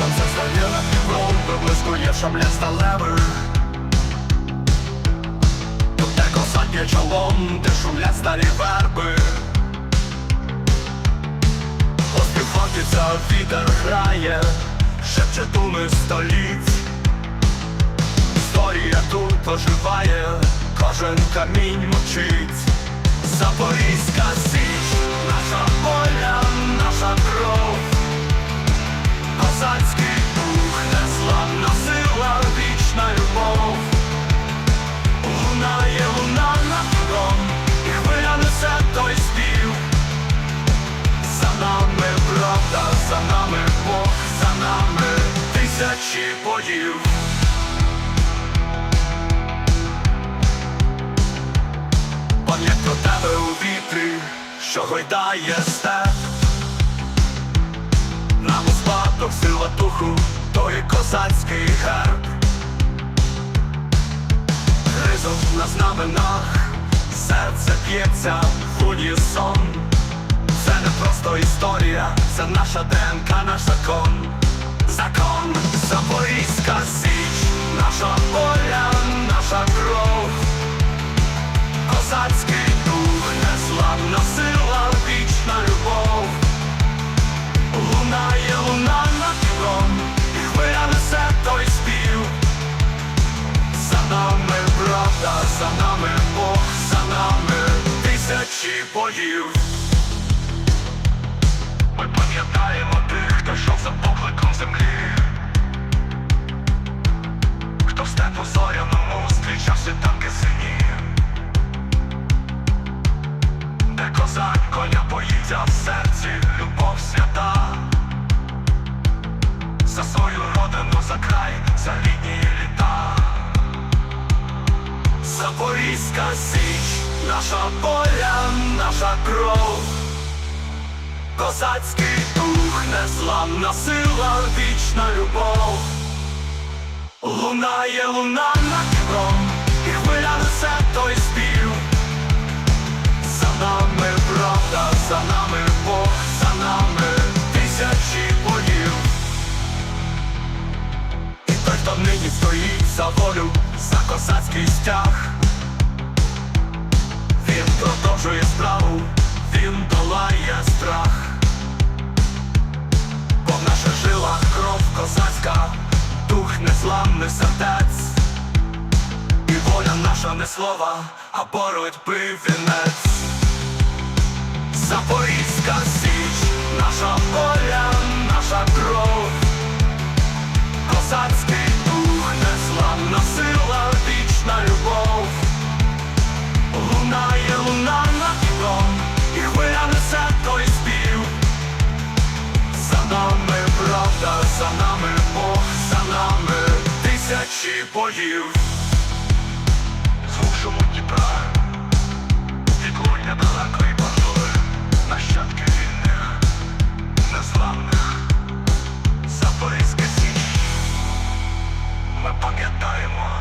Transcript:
Коліна кров виблискує шабле сталевих Тут де косатє чолом, де шумлять старі верби. Поспівхотиться вітер грає, шепче думи століть Історія тут оживає, кожен камінь мовчить Запорізька січ, наша воля, наша кров Козацький дух, незламна сила, вічна любов. Лунає луна над і хвиля несе той спів. За нами правда, за нами Бог, за нами тисячі боїв Пам'ять про тебе у вітрі, що гойдає степ спадок сила духу, той козацький герб. Гризом на знаменах, серце б'ється в унісон. Це не просто історія, це наша ДНК, наш закон. Закон, Запорізька січ, наша воля, наша кров тисячі боїв? Ми пам'ятаємо тих, хто йшов за покликом землі. Хто в степу зоряному зустрічав світанки сині. Де козак коня боїться в серці, любов свята, за свою родину, за край, за рідні літа. Запорізька січ, наша воля, наша кров, козацький дух, незламна сила, вічна любов. Лунає луна над Дніпром, і хвиля несе той спів. За нами правда, за нами Бог, за нами тисячі боїв. І той, хто нині стоїть за волю, за козацький стяг. Продовжує справу, він долає страх. Бо в наших жилах кров козацька, дух незламних сердець. І воля наша не слова, а боротьби вінець. Запорізька січ, наша воля, наша кров, козацький гарячі боїв. Змушому Дніпра Відлуння далеко і бажує Нащадки вільних, незламних. Запорізька січ. Ми пам'ятаємо.